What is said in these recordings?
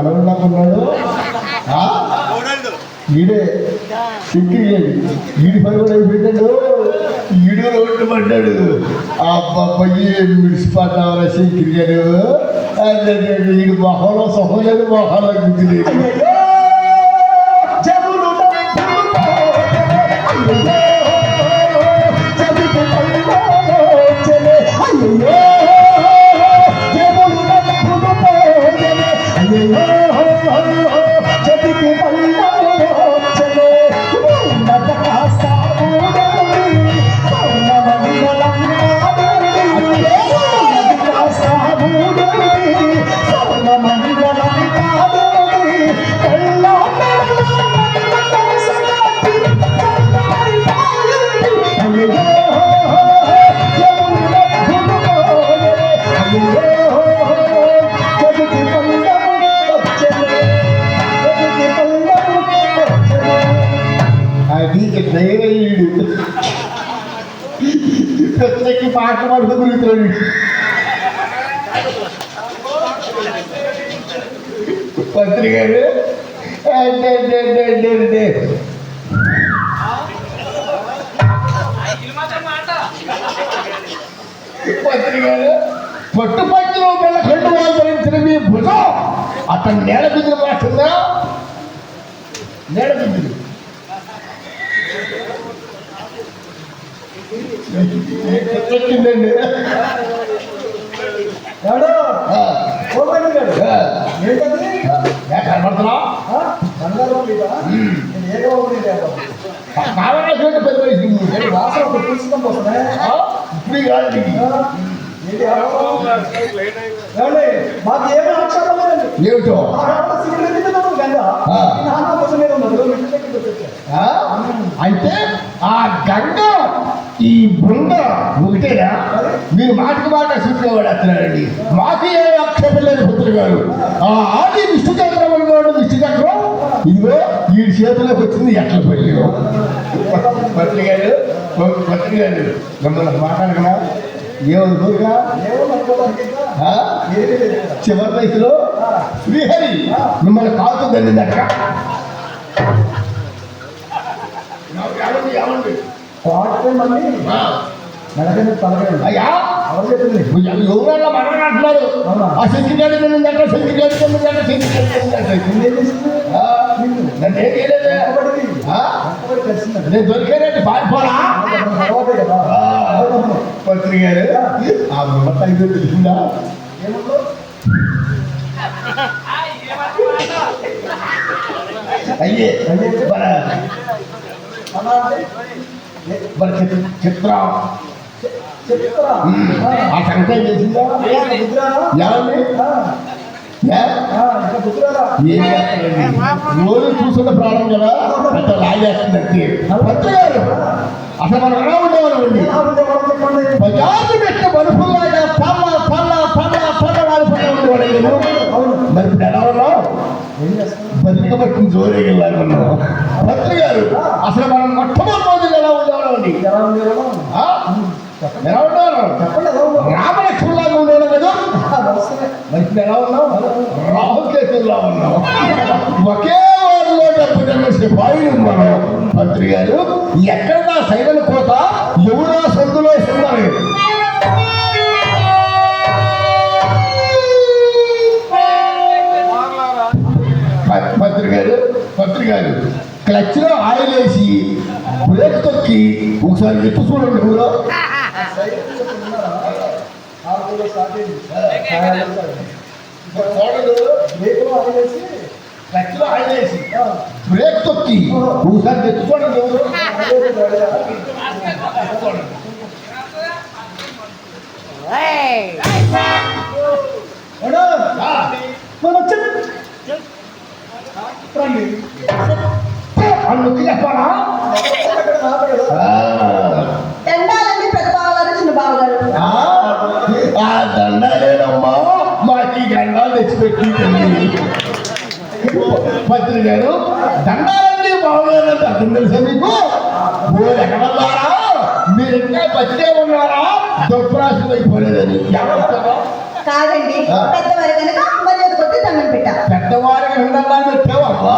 మనవడిలాగా ఉన్నాడు ఈడే సిక్కి ఈడి పని కూడా అయిపోయాడు ఈడు రోడ్డు పడ్డాడు. ఆ కావాలి మిడిసిపాట సిక్కిరిగాడు ఈడు మొహంలో సొహలేదు మొహంలో గుర్తులేదు যেদিকে পাল্লা प्रत्येकी पाच माणसं मित्र पत्रिकेने పత్రికలు పట్టుపంచులో వెళ్ళకండి వాళ్ళు భరించిన మీ భుజం అతను నేల బిందులు రాసిందా నేల బిందులు ఎక్కిందండి. కనబడుతున్నా? లేదు కావాల్సిన పెద్ద వయసు వాసన ఒక పుస్తకం ఇప్పుడు కాదు మాకు ఏమీ ఆక్షేపం లేదండి. ఏమిటో? గంగ ఆ. ఈ నాన్న కోసం మీద ఉన్నారు ఇంటి దగ్గరికి వచ్చారు ఆ? అంటే ఆ గంగ ఈ బృంద ఒకటేనా మీరు మాటకి మాట సూటిగా పడేస్తున్నారండి మాకు ఏ ఆక్షేపం లేదు పుత్రుడు గారు. ఆ ఆది విష్ణు చక్రం విష్ణు చక్రం ఇదిగో ఈ చేతిలోకి వచ్చింది ఎట్ల పెళ్ళిలో పత్రి గారు పత్రి గారు మిమ్మల్ని ఏమనుకోరుగా ఇక్కడ. చివరి వయసులో? శ్రీహరి మిమ్మల్ని కాలుతుందండి అక్క ఏమండి? ఆ, మెడకనే తలగండి అయ్యా! ఎవరన్నా మనని అంటున్నారు? ఆ నన్ను ఏం చేయలేదే. వెనకబడి ఆ? వెనకబడి కలిసిందండి నేను దొరికానండి అవునవును. పత్రి గారు ఆ. మొత్తం ఇదో తెలిసిందా అయ్యే మన మన చిత్ర- ఆ సంగతి ఏమండి చేస్తారండి? రోజు చూస్తున్న ప్రాణం కదా? అంత లాగేస్తుందంటే పత్రి గారు అసలు మనం ఎలా ఉండేవాళ్ళండి బజార్లు పెట్టిన బలుపులాగా పల్ల పల్ల పల్ల పల్ల ఉండేవాళ్ళు అవును. మరి ఇప్పుడు ఎలా ఉన్నాం? ఏం చేస్తాం? బతిక పట్టిన జోరే పత్రి గారు అసలు మనం మొట్టమొదటి ఎలా ఉండేవాళ్ళండి ఎలా? ఆ? ఎలా ఉండేవాళ్ళం చెప్పండి రామలక్ష్మణులాగా ఉండేవాళ్ళం కదా? ఇప్పుడు ఎలా ఉన్నాం రాహుకేతుల్లా ఉన్నాం ఒకే వారిలో డబ్బు సిపాయిలు మనం మంత్రి గారు ఎక్కడ సైరన్ కోత ఎవరా సందులో ఇస్తున్నారు మంత్రి గారు మంత్రి గారు క్లచ్లో ఆయిల్ వేసి బ్రేక్ తొక్కి ఒకసారి ఎత్తు చూడండి ఊరో ఆరు కిలో స్టార్ట్ అయింది చూడదు రేపు ఆగేసి క్లచ్ లో ఆయిల్ వేసి బ్రేక్ తొక్కి ఒకసారి ఎత్తు చూడండి ఊరో రండి అందుకు చెప్పాలా తల్లి పత్రి గారు దండాలండి బాగున్నారంటే అర్థం తెలుసా మీకు? మీరు ఎక్కడన్నారా మీరు ఇంకా బతికే ఉన్నారా? దుర్ప్రాసం అయిపోలేదని. కాదండి. ఆ. పెద్దవారు కనుక మర్యాద కొద్ది దండం పెట్టా పెద్దవారికి ఉండగా పెట్టావమ్మా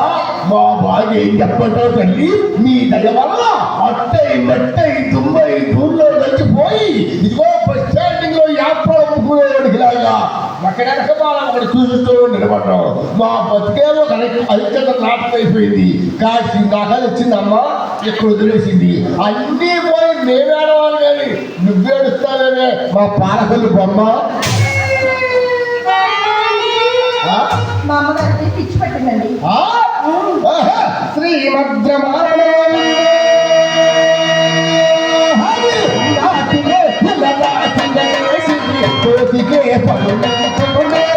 మా బాగా ఏం చెప్పంటావు తల్లి? మీ దయ వల్ల అట్టై మట్టై దుమ్మై దూర్లో కలిసిపోయి ఇదిగో అక్కడెనక మనం అక్కడ చూస్తూ నిలబడ్డాం మా బతికేమో ఐక్యత నాటకం అయిపోయింది. కాసి దాకా వచ్చిందమ్మా ఇక్కడ వదిలేసింది. అన్నీ పోయి మేమేడవాలి కానీ నువ్వేడుస్తావేమే మా పాలకొల్లు బొమ్మ? మా అమ్మగారికి పిచ్చి పట్టిందండి. కోతికే పలునే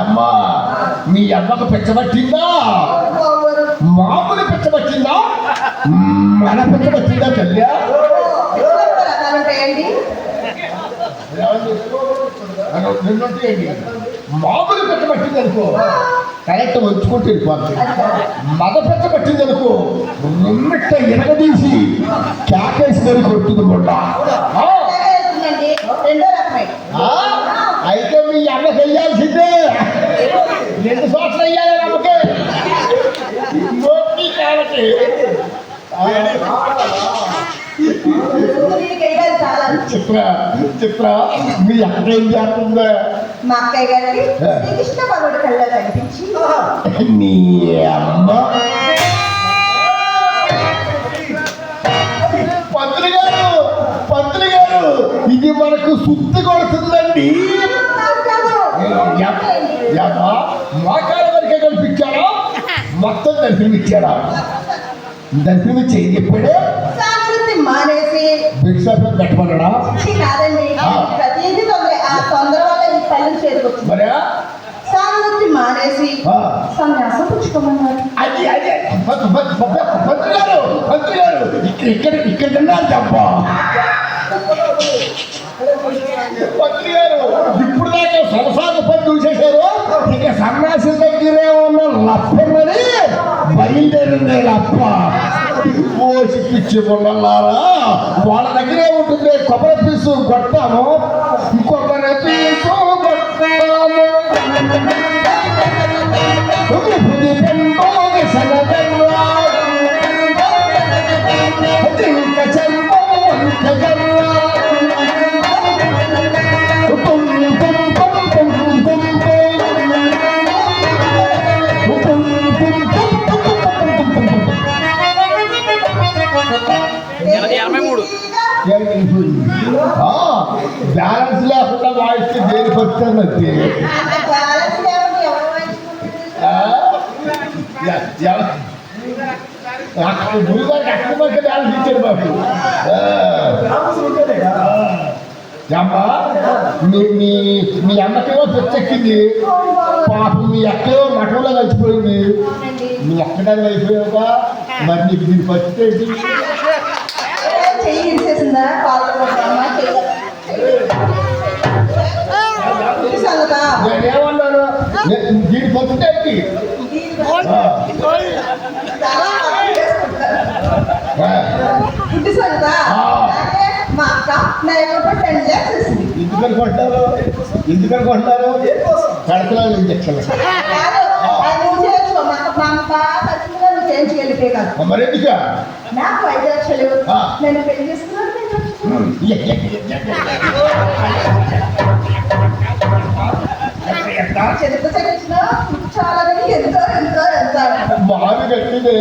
అమ్మా మీ అమ్మకు పెంచబట్టిందా మామూలు పెంచబట్టిందా మన పెంచబట్టిందా తల్లి? మామూలు పెట్టబట్టింది అనుకో. కరెక్ట్ వచ్చుకుంటే వెళ్ళిపోతుంది మద పెట్టబట్టింది అనుకో. నిమ్మిట్ట ఎరగదీసి క్యాకేసి కొడుతుంది మొండ రెండో రకమే. ఆ? అయితే మీ అమ్మకి వెయ్యాల్సిందే రెండు సంవత్సరాలు వెయ్యాలి అమ్మకి. నోటి కాబట్టి చిత్ర చిత్ర మీ అక్క ఏం చేస్తుందా? మా అక్కయ్య గారికి శ్రీకృష్ణ భగవుడు కళ్ళ కనిపించి అమ్మ? పంతులు గారు పంతులు గారు ఇది మనకు సుత్తి కొడుతుందండి. మోకాల వరకే కనిపించాడా మొత్తం దర్శనమిచ్చాడా దర్శనమిచ్చి ఏం చెప్పాడు? మానేసి భిక్షాటం కట్టమన్నాడా కాదండి. ప్రతిదీ తొందర వల్ల పనులు చేరుకుంటుంది మానేసి. సన్యాసం పుచ్చుకోమన్నారు. అది అదే పంతులు గారు గారు ఇక్కడ ఇక్కడ తప్ప గారు ఇప్పుడు దాకా పని చూసేశారు ఇక సన్నాసి దగ్గరే ఉన్న లప్పన్నది బయలుదేరింది లప్ప. పిచ్చి ఉండలారా వాళ్ళ దగ్గరే ఉంటుంది కొబ్బరి పీసు కొట్టాము కొబ్బరి పీసు అయిపోయి బ్యాలెన్స్ లేకుండా వాయిస్తే దేని వచ్చానంటే అక్కడ గురుగారు బ్యాలెన్స్ ఇచ్చారు బాబు. అమ్మా మీ మీ మీ అమ్మకేమో తెచ్చెక్కింది. పాపం మీ అక్కేమో మఠంలో కలిసిపోయింది. మీ అక్కడ అయిపోయావుగా మరి నీకు దీనికి వచ్చేది చెయ్యి. ఇచ్చేసిందా కాళ్ళు కొట్టమ్మా మా అక్క నా యొక్క టెన్ ల్యాక్స్ ఇస్తుంది ఎందుకని కొంటారు ఎందుకని కొంటారు కడతలాలు ఇంజక్షన్లు. పంప చేయించి వెళ్ళిపోయి కాదు మరి ఎందుకు నాకు ఐదు లక్షలు. నేను పెళ్ళి చేసుకున్నాను. చెరుకు చెల్లించిన చాలా ఎంతో ఎంతో ఎంతో కట్టింది.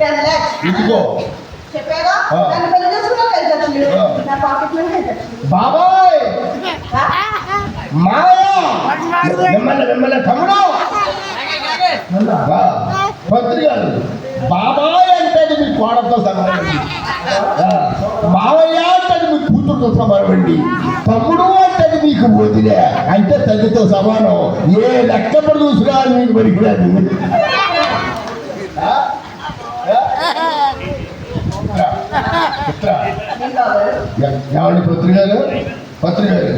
టెన్ ల్యాక్స్ ఇదిగో. బాబాయ్ మాయా మిమ్మల్ని బాబాయ్ అంటే మీ కోడతో సమానం మావయ్య అంటే మీ కూతురుతో సమానం అండి తమ్ముడు అంటే మీకు వదిలే అంటే తల్లితో సమానం ఏ లెక్కప్పుడు చూసినా మీకు పడికిరాదు మిత్ర ఏమండి పత్రికలు? గారు పత్రి గారు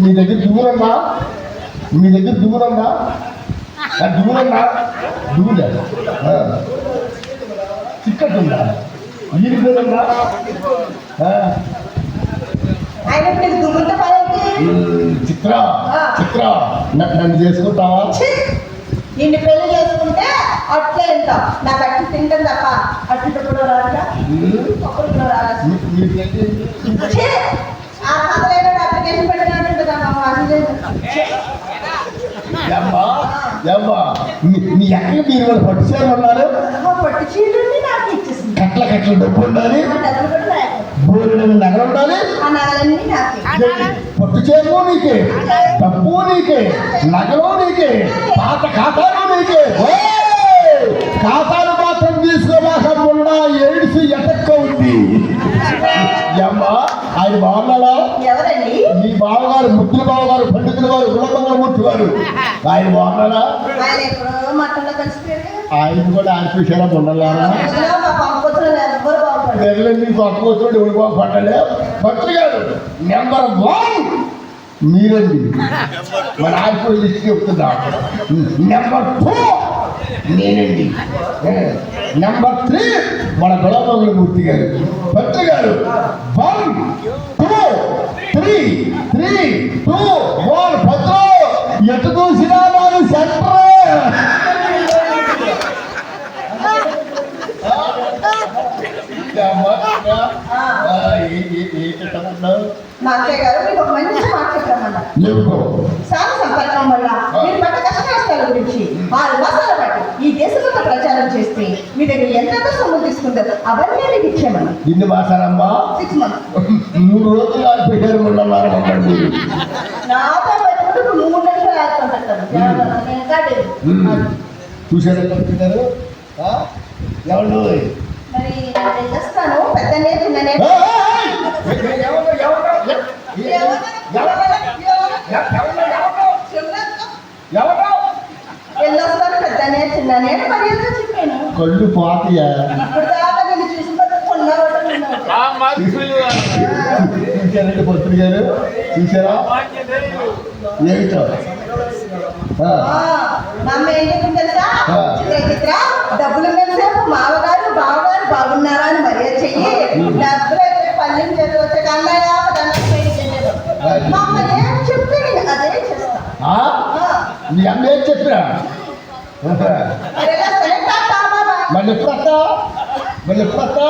మీ దగ్గర దూరంగా మీ దగ్గర దూరంగా దువ్వులన్నా దూర చిక్కట్ ఉందా ఈరుకుందా చిత్ర చిత్ర. నన్ను చేసుకుంటావా? నిన్ను పెళ్ళి చేసుకుంటే అట్లే ఎంత నాకు అట్టి తింటాం తప్ప అట్టి ఇప్పుడు రాదా ఒకరిలో అప్లికేషన్ పెట్టినట్టు కదా పట్టు ఉన్నారు నాకు నీకే. డబ్బు నీకే నగలు నీకే పాత ఖాతాలు నీకే! ఖాతాలు మాత్రం తీసుకోమాకుండా ఎయిడ్స్ ఎటక్క ఉంది. ఆయన బాగున్నాడా? మీ బావగారు ముద్దుల బావగారు పండితుల వారు గుణమంగళమూర్తి గారు ఆయన బాగున్నాడా? ఆయన. ఆయన కూడా ఆడిపించారా ఉండలారా? బాగుపడరు నెరలని కొత్త కూతురు ఎవరు బాగుపడ్డాడే భక్తులు గారు నెంబర్ వన్ మీరండి మరి. ఆడిపోయి లిస్ట్ చెప్తుందా నెంబర్ టూ నేనండి నెంబర్ త్రీ మన గొడవల మూర్తి గారు. భక్తులు గారు. One two three three two one Bhadru ఎటు చూసినా వారు సెంటర్. మా అక్కయ్య గారు మీకు ఒక మంచి ఏమిటో సాగు సంపర్కం వల్ల మీరు పడ్డ కష్ట నష్టాల గురించి ఆరు మాసాల పాటు ఈ దేశంలో ప్రచారం చేస్తే మీ దగ్గర ఎంత సొమ్ము తీసుకుంటారు? అవన్నీ మీకు ఇచ్చేమని ఇన్ని మాసాలమ్మా సిక్స్ మంత్స్ మూడు రోజులు మీరు నాతో పెట్టుకుంటే ఇప్పుడు మూడు నెలలు రాసుకుంటారు. చూసారా ఎవరు మరి నేను వెళ్ళొస్తాను పెద్ద చిన్ననే వెళ్ళొస్తాను పెద్దనే చిన్ననే మరి ఏదో చెప్పాను కళ్ళు పాతయా ఇప్పుడు దాకా నేను గారు? చూసారా ఏమిటో డబ్బులు మామగారు బావగారు బాగున్నారా అని మర్యాద చెయ్యి డబ్బులు అయితే పల్లెం చేతి వచ్చే అన్నయ్య దండం పెట్టి చెయ్యదు. మా అమ్మ మీ అమ్మ ఏం చెప్పినా. మళ్ళీ వస్తా మళ్ళీ వస్తా.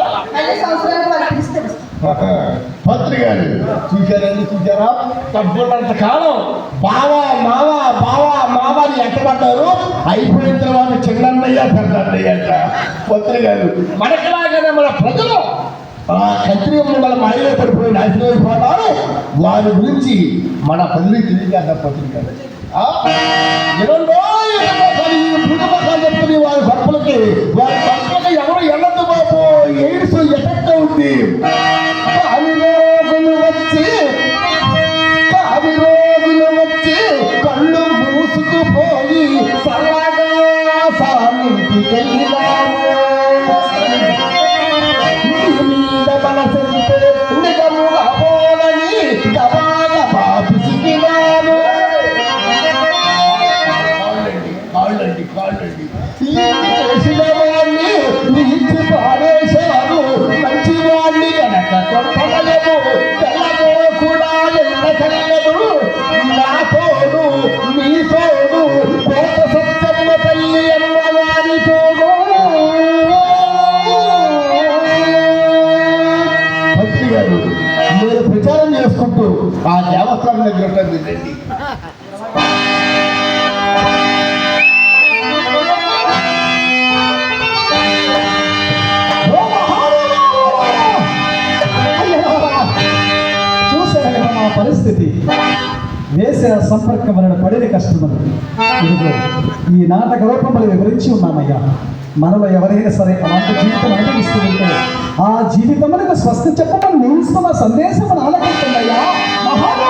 పత్రి గారు చూశారండి చూసారా డబ్బులంత కాలం బావా మావా బావా మావా అని ఎట్టబడ్డారు అయిపోయిన తర్వాత చిన్నన్నయ్య పెద్దన్నయ్య అంట. పత్రి గారు మనకిలాగానే మన ప్రజలు ఆ కత్రియంలో మన మాయలో పడిపోయి నాశనం అయిపోతారు వారి గురించి మన ప్రజలకు తెలియజేద్దాం పత్రి గారు చెప్తుంది వారి భర్తలకి వారి భర్తలకి ఎవరు ఎల్లద్దు బాబు? ఎయిడ్స్ ఎఫెక్ట్ అవుతుంది ఉంటుంది రండి. ఓ పరిస్థితి. వేసిన సంపర్కం వలన పడిన కష్టములు ఇదిగో ఈ నాటక రూపములు వివరించి ఉన్నామయ్యా. మనలో ఎవరైనా సరే అలాంటి జీవితం అనుభవిస్తూ ఉంటే ఆ జీవితములకు స్వస్థ చెప్పమని నిలుస్తున్న సందేశం ఆలకించండియ్యా అయ్యా.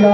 না।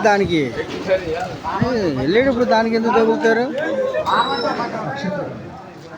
తగలకూడదు దానికి వెళ్ళేటప్పుడు దానికి ఎందుకు తగులుతారు?